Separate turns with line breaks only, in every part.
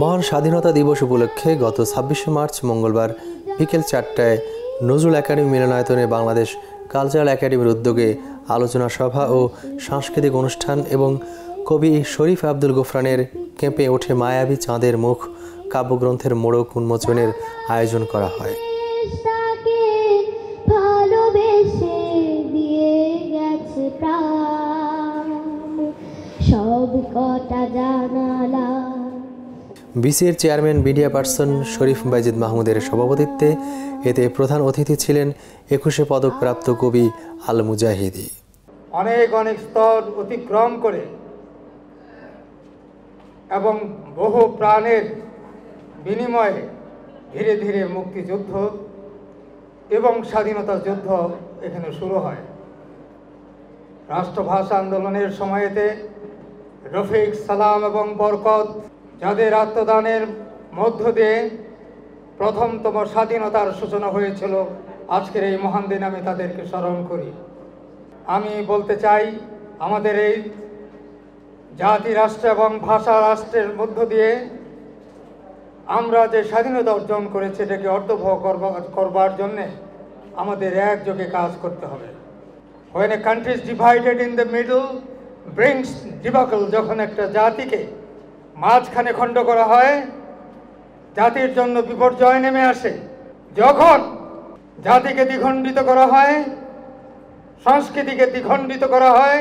মহান স্বাধীনতা দিবস উপলক্ষে গত ছাব্বিশে মার্চ মঙ্গলবার বিকেল চারটায় নজরুল একাডেমি মিলনায়তনে বাংলাদেশ কালচারাল একাডেমির উদ্যোগে আলোচনা সভা ও সাংস্কৃতিক অনুষ্ঠান এবং কবি শরীফ আব্দুল গোফরানের কেঁপে ওঠে মায়াবী চাঁদের মুখ কাব্যগ্রন্থের মোড়ক উন্মোচনের আয়োজন করা হয়।
সব কটা জানালা
বিসিএর chairman media person Sharif Baizid মাহমুদের সভাপতিত্বে এতে প্রধান অতিথি ছিলেন একুশে পদকপ্রাপ্ত কবি আল মুজাহিদি
অনেক অনেক স্তর অতিক্রম করে এবং বহু প্রাণের বিনিময়ে ধীরে ধীরে মুক্তিযুদ্ধ এবং স্বাধীনতা যুদ্ধ এখানে শুরু হয়। রাষ্ট্রভাষা আন্দোলনের সময়েতে রফিক সালাম এবং বরকত যাদের আত্মদানের মধ্য দিয়ে প্রথমতম স্বাধীনতার সূচনা হয়েছিল, আজকের এই মহান দিন আমি তাদেরকে স্মরণ করি। আমি বলতে চাই, আমাদের এই জাতি, রাষ্ট্র এবং ভাষা রাষ্ট্রের মধ্য দিয়ে আমরা যে স্বাধীনতা অর্জন করেছি, এটাকে অর্ধবহ করবা- করবার জন্যে আমাদের একযোগে কাজ করতে হবে। A country is divided in the middle, brings debacle, যখন একটা জাতিকে মাঝখানে খণ্ড করা হয়, জাতির জন্য বিপর্যয় নেমে আসে। যখন জাতিকে দ্বিখণ্ডিত করা হয়, সংস্কৃতিকে দ্বিখণ্ডিত করা হয়,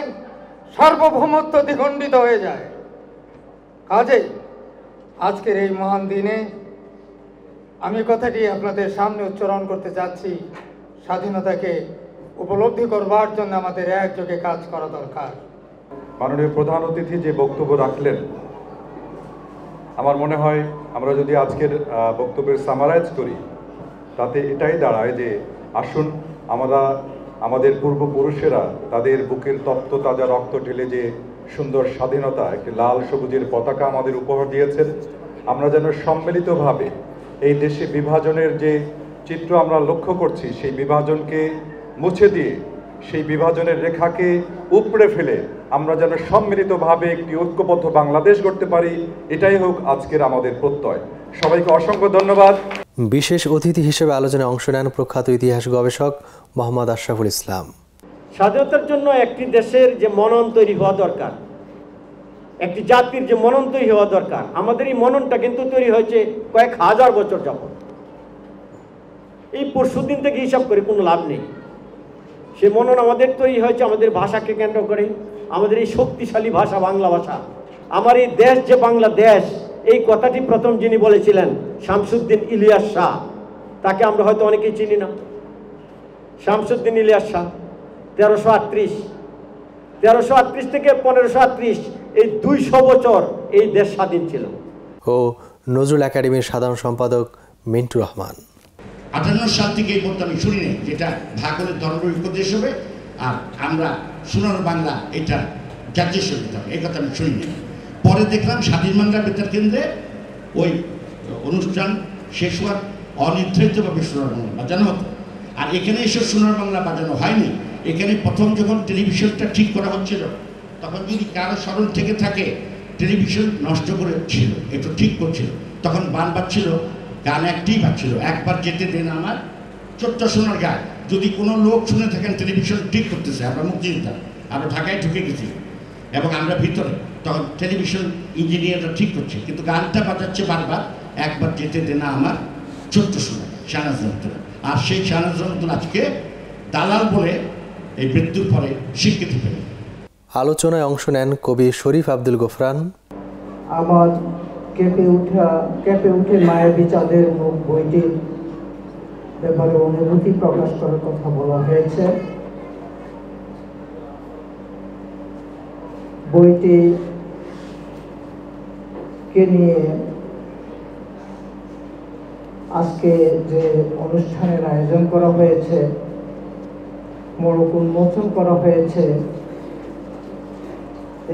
সার্বভৌমত্ব দ্বিখণ্ডিত হয়ে যায়। কাজেই আজকের এই মহান দিনে আমি কথাটি আপনাদের সামনে উচ্চারণ করতে চাচ্ছি স্বাধীনতাকে উপলব্ধি করবার জন্য আমাদের একযোগে কাজ করা দরকার।
মাননীয় প্রধান অতিথি যে বক্তব্য রাখলেন আমার মনে হয় আমরা যদি আজকের বক্তব্যের সামারাইজ করি, তাতে এটাই দাঁড়ায় যে আসুন আমরা, আমাদের পূর্বপুরুষেরা তাদের বুকের তপ্ত তাজা রক্ত ঢেলে যে সুন্দর স্বাধীনতা, একটি লাল সবুজের পতাকা আমাদের উপহার দিয়েছেন, আমরা যেন সম্মিলিতভাবে এই দেশে বিভাজনের যে চিত্র আমরা লক্ষ্য করছি, সেই বিভাজনকে মুছে দিয়ে সেই বিভাজনের রেখাকে উপড়ে ফেলে আমরা যেন সম্মিলিতভাবে একটি ঐক্যবদ্ধ বাংলাদেশ গড়তে পারি এটাই হোক আজকের আমাদের প্রত্যয়। সবাইকে অসংখ্য ধন্যবাদ।
বিশেষ অতিথি হিসেবে আলোচনায় অংশ নেন প্রখ্যাত ইতিহাস গবেষক মোহাম্মদ আশরাফুল ইসলাম।
স্বাধীনতার জন্য একটি দেশের যে মনন তৈরি হওয়া দরকার একটি জাতির যে মনন তৈরি হওয়া দরকার আমাদের এই মননটা কিন্তু তৈরি হয়েছে কয়েক হাজার বছর যখন এই পরশু দিন থেকে হিসাব করে কোনো লাভ নেই। সে মনন আমাদের তৈরি হয়েছে, আমাদের ভাষাকে কেন্দ্র করে। আমাদের এই শক্তিশালী ভাষা, বাংলা ভাষা। আমার এই দেশ যে বাংলা দেশ এই কথাটি প্রথম যিনি বলেছিলেন, শামসুদ্দিন ইলিয়াস শাহ। তাকে আমরা হয়তো অনেকেই চিনি না। শামসুদ্দিন ইলিয়াস শাহ, তেরোশো আটত্রিশ। তেরোশো আটত্রিশ থেকে পনেরোশো আটত্রিশ, এই দুইশো বছর এই দেশ স্বাধীন ছিল।
ও নজরুল একাডেমির সাধারণ সম্পাদক মিন্টু রহমান।
আটান্ন সাল থেকে এই পর্যন্ত আমি শুনি নাই যেটা ভাগলের ধর্ম উপদেশ হবে, আর আমরা সোনার বাংলা এটা জাতীয় সংগীত হবে। এই কথা আমি শুনি নাই পরে দেখলাম স্বাধীন বাংলা বেতার কেন্দ্রে ওই অনুষ্ঠান শেষ হওয়ার অনির্ধারিতভাবে সোনার বাংলা বাজানো হতো। আর এখানে এসে সোনার বাংলা বাজানো হয়নি। এখানে প্রথম যখন টেলিভিশনটা ঠিক করা হচ্ছিল, তখন যদি কারও স্মরণ থেকে থাকে, টেলিভিশন নষ্ট করেছিল, একটু ঠিক করছিল। তখন বান বাজছিল গান একটিই বাজছিল একবার যেতে দেন আমার ছোট্ট সোনার গান। যদি কোনো লোক শুনে থাকেন টেলিভিশন ঠিক করতেছে আমরা মুক্তিযোদ্ধা। আমরা ঢাকায় ঢুকে গেছি। এবং আমরা ভিতরে তখন টেলিভিশন ইঞ্জিনিয়াররা ঠিক করছে। কিন্তু গানটা বাজাচ্ছে বারবার একবার যেতে দে না আমার ছোট্ট সোনা শাহনাজ যন্ত্র আর সেই শাহনাজ যন্ত্র আজকে দালাল বলে এই মৃত্যুর পরে স্বীকৃতি পেল
আলোচনায় অংশ নেন কবি শরীফ আব্দুল গোফরান।
আমার কেঁপে উঠা, কেঁপে উঠে মায়াবী চাঁদের মুখ বইটির ব্যাপারে অনুভূতি প্রকাশ করার কথা বলা হয়েছে। বইটি কে নিয়ে আজকে যে অনুষ্ঠানের আয়োজন করা হয়েছে, মোড়ক উন্মোচন করা হয়েছে,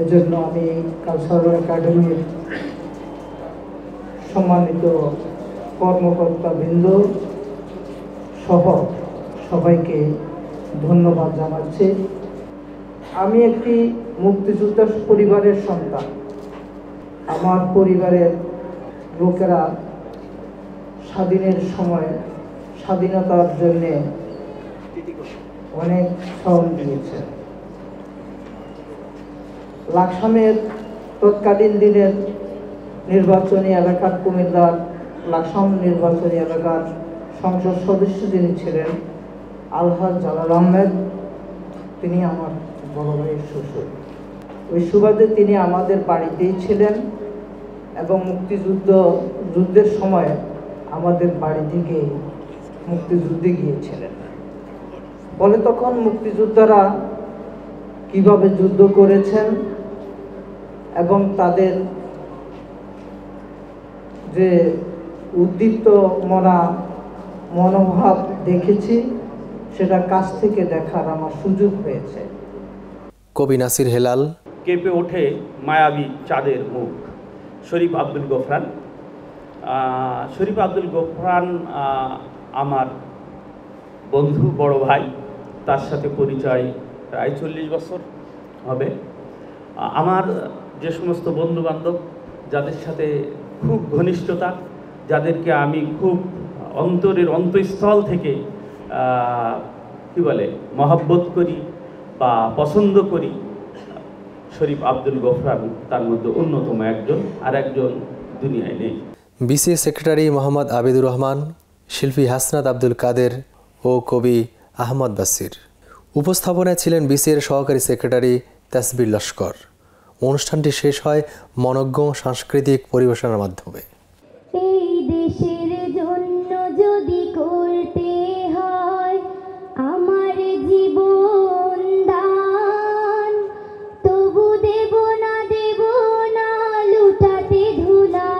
এজন্য আমি কালচারাল একাডেমির সম্মানিত কর্মকর্তা বৃন্দ সহ সবাইকে ধন্যবাদ জানাচ্ছি। আমি একটি মুক্তিযোদ্ধা পরিবারের সন্তান। আমার পরিবারের লোকেরা স্বাধীনের সময় স্বাধীনতার জন্যে অনেক শ্রম দিয়েছে। লাকসামের তৎকালীন দিনের নির্বাচনী এলাকার কুমিল্লার লাকসাম নির্বাচনী এলাকার সংসদ সদস্য যিনি ছিলেন, আলহাজ জালাল আহমেদ, তিনি আমার বড় ভাইয়ের শ্বশুর। ওই সুবাদে তিনি আমাদের বাড়িতেই ছিলেন এবং মুক্তিযুদ্ধ, যুদ্ধের সময় আমাদের বাড়ি থেকে মুক্তিযুদ্ধে গিয়েছিলেন। ফলে তখন মুক্তিযোদ্ধারা কীভাবে যুদ্ধ করেছেন এবং তাদের যে উদ্দীপ্ত মনা মনোভাব দেখেছি সেটা কাছ থেকে দেখার আমার সুযোগ হয়েছে।
কবি নাসির হেলাল।
কেঁপে ওঠে মায়াবী চাঁদের মুখ। শরীফ আব্দুল গোফরান। শরীফ আব্দুল গোফরান আমার বন্ধু বড় ভাই তার সাথে পরিচয় প্রায় চল্লিশ বছর হবে। আমার যে সমস্ত বন্ধু বান্ধব যাদের সাথে খুব ঘনিষ্ঠতা, যাদেরকে আমি খুব অন্তরের অন্তঃস্থল থেকে কি বলে, মহব্বত করি বা পছন্দ করি। শরীফ আব্দুল গফরান তার মধ্যে অন্যতম একজন আর একজন দুনিয়ায় নেই।
বিসিএ সেক্রেটারি মোহাম্মদ আবিদুর রহমান, শিল্পী হাসনাত আব্দুল কাদের ও কবি আহমদ বাসির। উপস্থাপনায় ছিলেন বিসিএর সহকারী সেক্রেটারি তাসবির লস্কর। অনুষ্ঠানটি শেষ হয় মনজ্ঞ সাংস্কৃতিক পরিবেশনার মাধ্যমে।
এই দেশের জন্য যদি করতে হয় আমার জীবন দান, তবু দেব না না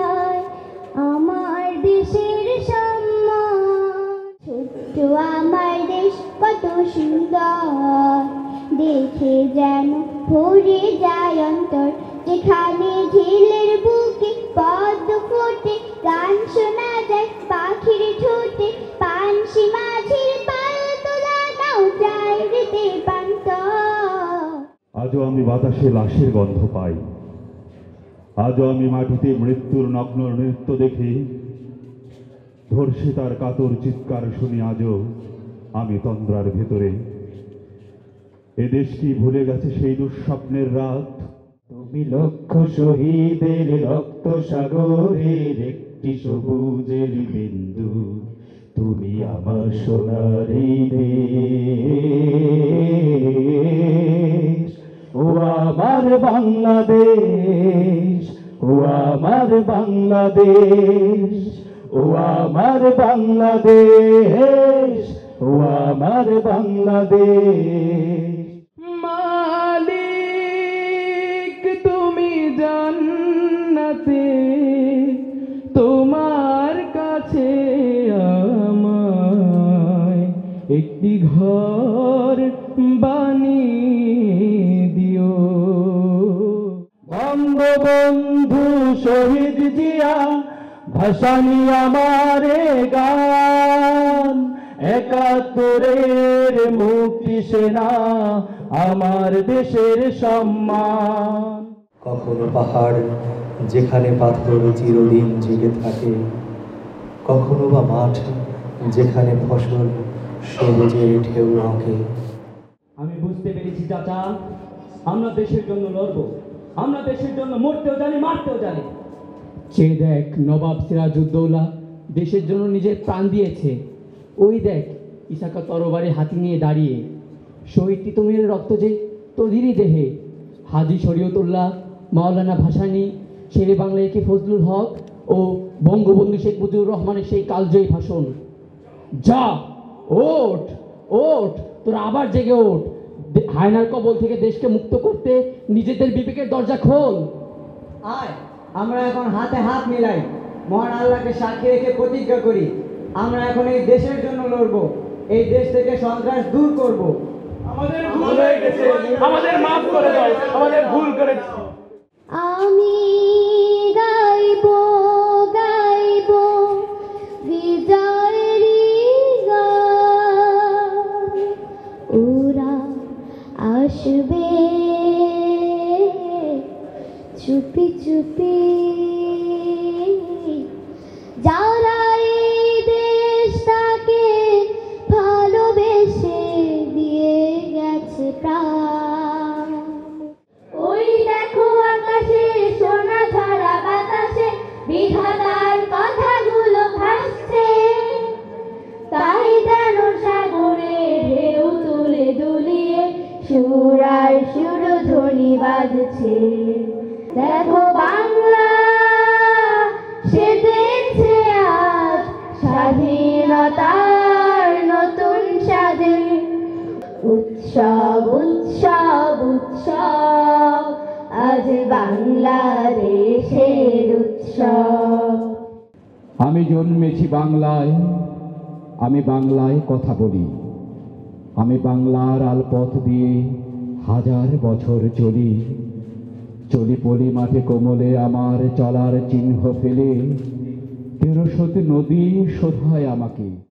আমার দেশের সম্মান। আমার দেশ কত সুন্দর, দেখে যেন ভরে যায় অন্তর। যেখানে ঝিলের বুকে পদ্ম ফোটে, গান শোনা যায় পাখির ঠোঁটে পানসি মাঝির
আজও আমি বাতাসে লাশের গন্ধ পাই। আজও আমি মাটিতে মৃত্যুর নগ্ন নৃত্য দেখি। ধর্ষিতার কাতর চিৎকার শুনি আজও আমি তন্দ্রার ভেতরে। এদেশ কি ভুলে গেছে সেই দুঃস্বপ্নের রাত। তুমি লক্ষ শহীদের রক্ত সাগরের একটি সবুজের বিন্দু তুমি আমার সোনার ও আমার বাংলাদেশ, ও আমার বাংলাদেশ, ও আমার বাংলাদেশ, ও আমার বাংলাদেশ। একটি ঘর বানিয়ে দিও। বঙ্গবন্ধু শহীদ জিয়া, ভাসানি আমারে গান। একাত্তরের মুক্তি সেনা, আমার দেশের সম্মান।
কখনো পাহাড় যেখানে পাথর চিরদিন জেগে থাকে, কখনো বা মাঠ যেখানে ফসল সবুজের ঢেউ
আমি বুঝতে পেরেছি চাচা। আমরা দেশের জন্য লড়ব। আমরা দেশের জন্য মরতেও জানি মারতেও জানি। সে দেখ নবাব সিরাজউদ্দৌলা দেশের জন্য নিজের প্রাণ দিয়েছে। ওই দেখ ইসাকা তরবারি হাতি নিয়ে দাঁড়িয়ে। শহীদ তিতুমিরের রক্ত যে তদিরই দেহে। হাজি শরীয়তুল্লাহ মাওলানা ভাসানী শেরে বাংলায় কে ফজলুল হক ও বঙ্গবন্ধু শেখ মুজিবুর রহমানের সেই কালজয়ী ভাষণ। যা! ওঠ ওঠ তোরা আবার জেগে ওঠ। হায়নার কবল থেকে দেশকে মুক্ত করতে নিজেদের বিবেকের দরজা খোল।
আয় আমরা এখন হাতে হাত মিলাই মহান আল্লাহকে সাক্ষী রেখে প্রতিজ্ঞা করি। আমরা এখন এই দেশের জন্য লড়ব এই দেশ থেকে সন্ত্রাস দূর করব।
আমাদের ভুল হয়ে গেছে। আমাদের মাফ করে দাও। আমাদের ভুল করেছি।
আমি
উৎসব উৎসব
আমি জন্মেছি বাংলায়, আমি বাংলায় কথা বলি। আমি বাংলার আলপথ দিয়ে হাজার বছর চলি। চলি পলি মাঠে কোমলে আমার চলার চিহ্ন ফেলে। তেরোশত নদী শোধায় আমাকে।